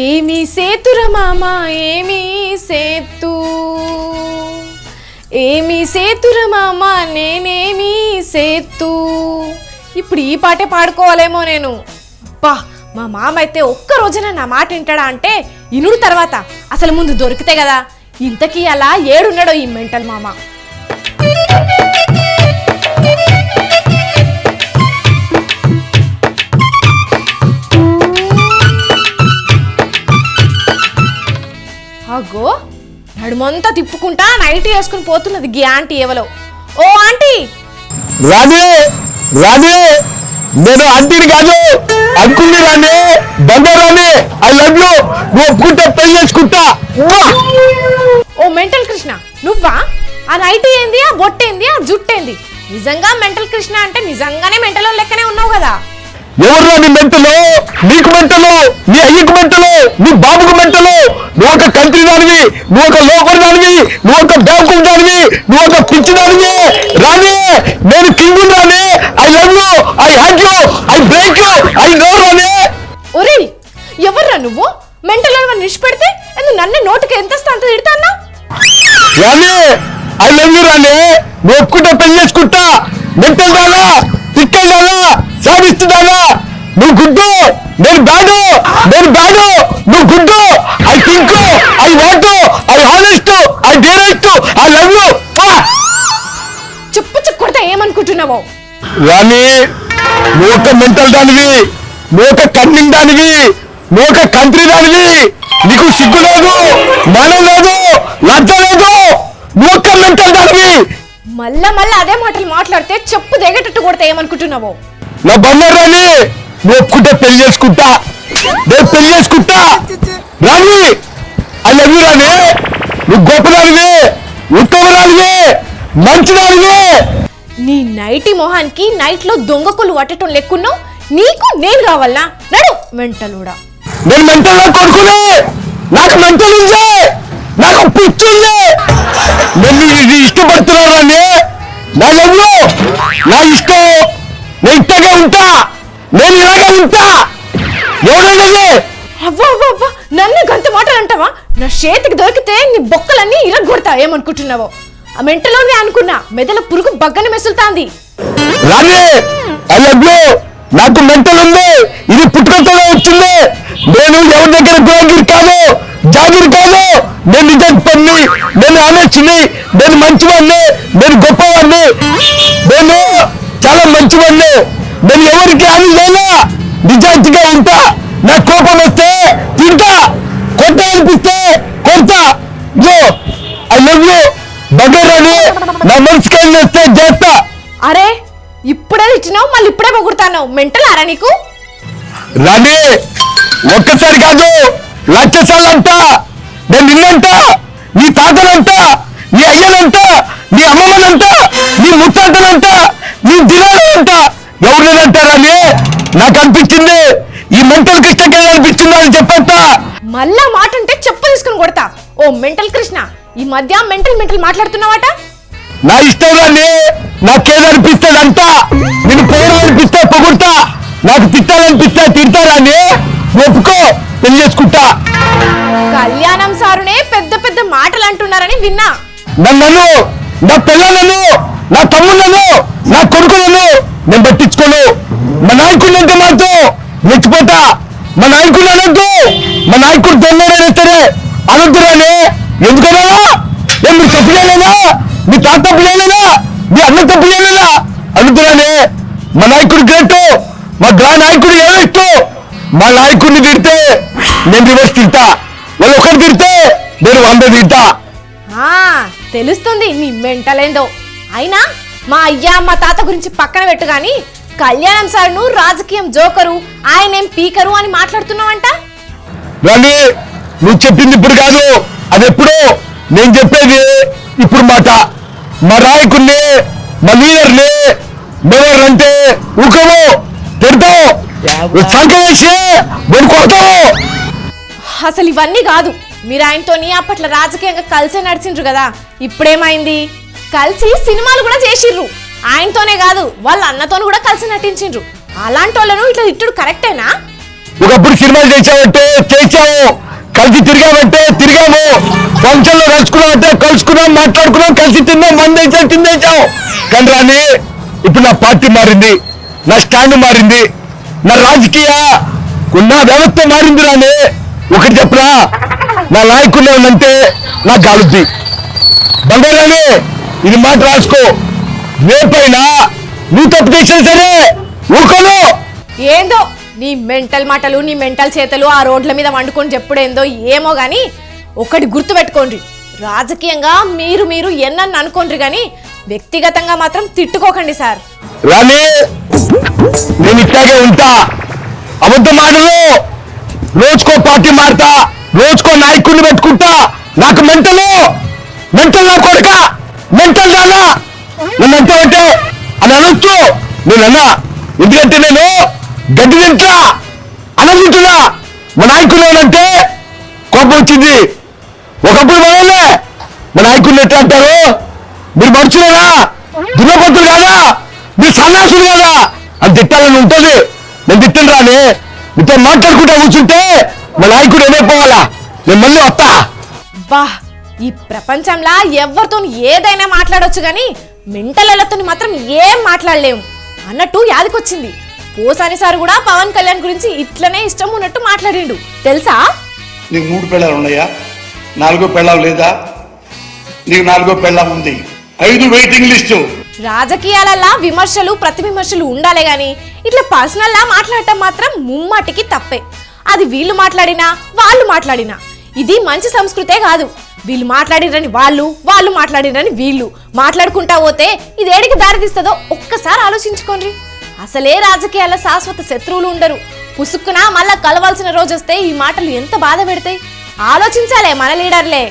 ఏమి సేతుర మామ ఏమి సేతు ఏమి సేతుర మామ నేనేమి సేతు ఇప్పుడు ఈ పాటే పాడుకోవాలేమో నేను. అబ్బా మా మామ అయితే ఒక్క రోజున నా మాట వింటాడా అంటే ఇనుడు తర్వాత. అసలు ముందు దొరికితే కదా. ఇంతకీ అలా ఏడున్నాడో ఈ మెంటల్ మామ. నడుమంతా తిప్పుకుంటా నైట్ వేసుకుని పోతున్నది గీ ఆంటీ ఎవలో? ఓ ఆంటీ! రాణి రాణి నేను అంటిని కాదు అనుకుంది రాణి బంగారాణి ఐ లవ్ యూ నువ్వు ఒప్పుకుంటా పెళ్ళి చేసుకుంటా! ఓ మెంటల్ కృష్ణ నువ్వా? ఆ నైట్ ఏంది? ఆ బొట్టేంది? ఆ జుట్టేంది? నిజంగా మెంటల్ కృష్ణ అంటే నిజంగానే మెంటల్ లెక్కనే ఉన్నావు కదా. ఎవర్రా నీ మెంటలు? నీకు మెంటలు? నీ అయ్యకు మెంటలు? నీ బాబుకు మెంటలు? నువ్వు ఒక కంట్రీ దానివి నువ్వు ఒక లోకల్ దానివి నువ్వు ఒక బ్యాంకు దానివి నువ్వు ఒక పిచ్చి దానివి. రాని నేను కింగ్ రాని I love you I hug you I break you I know రాని. ఒరే ఎవర్రా నువ్వు? మెంటల్ అని నిష్పెడితే ఎందుకు నన్ను నోటికి ఎంత అంత తిడతాన్నా? రాని ఐ లవ్ యూ రాని నువ్వు ఒప్పుకుంటా పెళ్ళి చేసుకుంటా. మెంటల్ దానా తిక్కల్ దానా సాధిస్తుందానా నువ్వు గుడ్డు నేను బ్యాడు నేను బ్యాడు నువ్వు good I think I want I honest I dearest I love you. చెప్పు చెప్పు కొడితే ఏమనుకుంటున్నావో? రాని నువ్వు ఒక మెంటల్ దానివి నువ్వు ఒక కన్నింగ్ దానివి నువ్వు ఒక కంట్రీ దానివి నీకు సిగ్గు లేదు మనం లేదు లజ్జ లేదు నువ్వు ఒక మెంటల్ దానివి మళ్ళా మళ్ళా అదే మాటలు మాట్లాడితే చెప్పు దిగేటట్టు కొడితే ఏమనుకుంటున్నావో? నా బంగారు నువ్వు ఒప్పుకుంటే పెళ్ళి చేసుకుంటా. నేను పెళ్ళి చేసుకుంటా. రాని ఐ లవ్ యూ రాని నువ్వు గొప్పదానివి ఉత్తమరానివి మంచిదానివి. నీ నైటి మొహానికి నైట్లో దొంగకులు పట్టడం లెక్కున్నావు నీకు నేను కావాలనా? నడు మెంటలుడా నేను మెంటల్ కొడుకునే నాకు మెంటల్ ఉంది నాకు పిచ్చింది నేను ఇది ఇష్టపడుతున్నానని నా లవ్లో నా ఇష్టం. నేను ఇట్టగా ఉంటా? నేను ఇలాగే ఉంటా? ఎవరన్నది అవ్వ అవ్వ అవ్వ నన్ను గంత మాటలు అంటావా నా చేతికి దొరికితే నీ బొక్కలన్నీ ఇరగొడతా ఏమనుకుంటున్నావో? ఆ మెంటలోనే అనుకున్నా మెదల పురుగు బగ్గని మెసులుతాంది. రాని ఐ లవ్ యూ. నాకు మెంటల్ ఉంది. ఇది పుట్టుకతోనే వచ్చింది. నేను ఎవరి దగ్గర గోగిరి కాదు? జాగిరి కాదు. నేను నిజం పన్ని నేను ఆలోచని నేను మంచివాడిని. నేను గొప్పవాడిని. చాలా మంచివాడిని. నేను ఎవరికి హాని లేనా నిజాయితీగా ఉంటా. నా కోపం వస్తే తింటా. కొట్ట అనిపిస్తే కొడతా. యో ఐ లవ్ యూ బగరాని నా మనసుకి ఏం చేస్తే అరే ఇప్పుడే ఇచ్చినావు మళ్ళీ ఇప్పుడే పొగుడుతావు మెంటల్ అరా నీకు? రాని ఒక్కసారి కాదు లక్ష సార్లు అంట నేను నిన్నంట నీ తాతనంట నీ అయ్యనంట నీ అమ్మమ్మనంట నీ ముత్తాతనంట నీ దినాలంట ఎవరినంట రాని నాకు అనిపించింది. ఈ మెంటల్ కృష్ణకి అనిపించిందో అని చెప్పంట. మళ్ళా మాట అంటే చెప్పు తీసుకుని కొడతా. ఓ మెంటల్ కృష్ణ ఈ మధ్య మెంటల్ మెంటల్ మాట్లాడుతున్నావట? నా ఇష్టం రాని నాకేదనిపిస్తుందంట నేను పొగడాలనిపిస్తే పొగుడతా. నాకు తిట్టాలనిపిస్తే తింటారాని ఒప్పుకో పెళ్ళి చేసుకుంటా. కళ్యాణం సారునే పెద్ద పెద్ద మాటలు అంటున్నారని విన్నా నన్ను నా పిల్లలను నా తమ్ముళ్ళను నా కొడుకులను నేను పట్టించుకోను. మా నాయకుడు అంటే మాత్రం మెచ్చిపోతా మా నాయకుడు అనొద్దు. మా నాయకుడు దొంగడైనా సరే అనొద్దురానే ఎందుకనా? ఏం మీరు తప్పు చేయలేదా? మీ తాత తప్పు చేయలేదా? మీ అన్న తప్పు చేయలేదా? మా నాయకుడు గ్రేట్. మా గ్రా నాయకుడు ఏమిస్తూ మా నాయకుడిని తిడితే నేను రివర్స్ తింటా వాళ్ళు ఒకరు తిడితే నేను వంద తింటా ఆ తెలుస్తుంది మీ మెంటలేందో. అయినా మా అయ్యా మా తాత గురించి పక్కన పెట్టు గాని కళ్యాణం సార్ను రాజకీయం జోకరు ఆయనేం పీకరు అని మాట్లాడుతున్నావంట? నువ్వు చెప్పింది ఇప్పుడు కాదు అది ఎప్పుడో నేను చెప్పేది ఇప్పుడు మాట. మా నాయకుడిని మా లీడర్ని మేవర్లంటే ఊకము తిడతావు కొడతావు అసలు ఇవన్నీ కాదు. మీరు ఆయనతోని అప్పట్లో రాజకీయంగా కలిసే నడిచిండ్రు కదా. ఇప్పుడేమైంది? కలిసి సినిమాలు కూడా చేసిర్రు. ఆయనతోనే కాదు వాళ్ళ అన్నతో కూడా కలిసి నటించిండ్రు. అలాంటి వాళ్ళను ఇట్లా తిట్టుడు కరెక్టేనా? ఒకప్పుడు సినిమాలు చేసామంటే చేసాము కలిసి తిరిగామంటే తిరిగాము. ఫంక్షన్లో కలుసుకున్నామంటే కలుసుకున్నాం మాట్లాడుకున్నాం కలిసి తిన్నాం మందేసాం తిందేసాం కానీ రాని ఇప్పుడు నా పార్టీ మారింది నా స్టాండ్ మారింది నా రాజకీయ ఉన్న వ్యవస్థ మారింది రాని ఒకటి చెప్పరా నా నాయకుడు ఉందంటే నా గాలుద్ది. బంగారాన్ని ఇది మాట రాసుకో రేపైనా నువ్వు తప్పు చేసినా సరే ఊరుకోను. ఏందో నీ మెంటల్ మాటలు నీ మెంటల్ చేతలు ఆ రోడ్ల మీద వండుకొని చెప్పుడేందో ఏమో గాని ఒకటి గుర్తు పెట్టుకోండి రాజకీయంగా మీరు మీరు ఎన్నని అనుకోండి కానీ వ్యక్తిగతంగా మాత్రం తిట్టుకోకండి సార్. నేను ఇట్లాగే ఉంటా. అబద్ధ మాటలు రోజుకో పార్టీ మారుతా. రోజుకో నాయకుడిని పెట్టుకుంటా. నాకు మెంటలు. మెంటల్ నా కొడుక మెంటల్ దానా నన్ను అంటావంటే అని అనొచ్చు నేనన్నా. ఎందుకంటే నేను గడ్డి తింటా అనుకుంటున్నా మా నాయకుడు అంటే కోపం వచ్చింది. ఒకప్పుడు మనలే మా నాయకులు ఎట్లా అంటారు? మీరు మనుషులేనా దున్నపోతులు కాదా? మీరు సన్నాసులు కదా? అని తిట్టాలని ఉంటుంది. నేను తిట్టను రాని. మీతో మాట్లాడుకుంటా కూర్చుంటే మా నాయకుడు ఏమైపోవాలా నేను మళ్ళీ వస్తా. బా ఈ ప్రపంచంలో ఎవరితో ఏదైనా మాట్లాడొచ్చు కానీ మెంటలతో మాత్రం ఏం మాట్లాడలేము అన్నట్టు యాదికొచ్చింది. పోసాని సార్ కూడా పవన్ కళ్యాణ్ గురించి ఇట్లనే ఇష్టం ఉన్నట్టు మాట్లాడిండు. తెలుసా? నీకు మూడు పెళ్ళాలు ఉన్నాయా? నాలుగో పెళ్ళాం లేదా? నీకు నాలుగో పెళ్ళాం ఉంది. ఐదు వెయిటింగ్ లిస్టు. రాజకీయాలల్లా విమర్శలు ప్రతి విమర్శలు ఉండాలి గాని ఇట్లా పర్సనల్లా మాట్లాడటం మాత్రం ముమ్మాటికి తప్పే. అది వీళ్ళు మాట్లాడినా వాళ్ళు మాట్లాడినా. ఇది మంచి సంస్కృతే కాదు. వీళ్ళు మాట్లాడిరని వాళ్ళు వాళ్ళు మాట్లాడిరని వీళ్ళు. మాట్లాడుకుంటా పోతే ఇది ఏడికి దారితీస్తుందో ఒక్కసారి ఆలోచించుకోండి. అసలే రాజకీయాల శాశ్వత శత్రువులు ఉండరు. పుసుక్కున మళ్ళా కలవాల్సిన రోజు వస్తే ఈ మాటలు ఎంత బాధ పెడతాయి? ఆలోచించాలే మన లీడర్లే.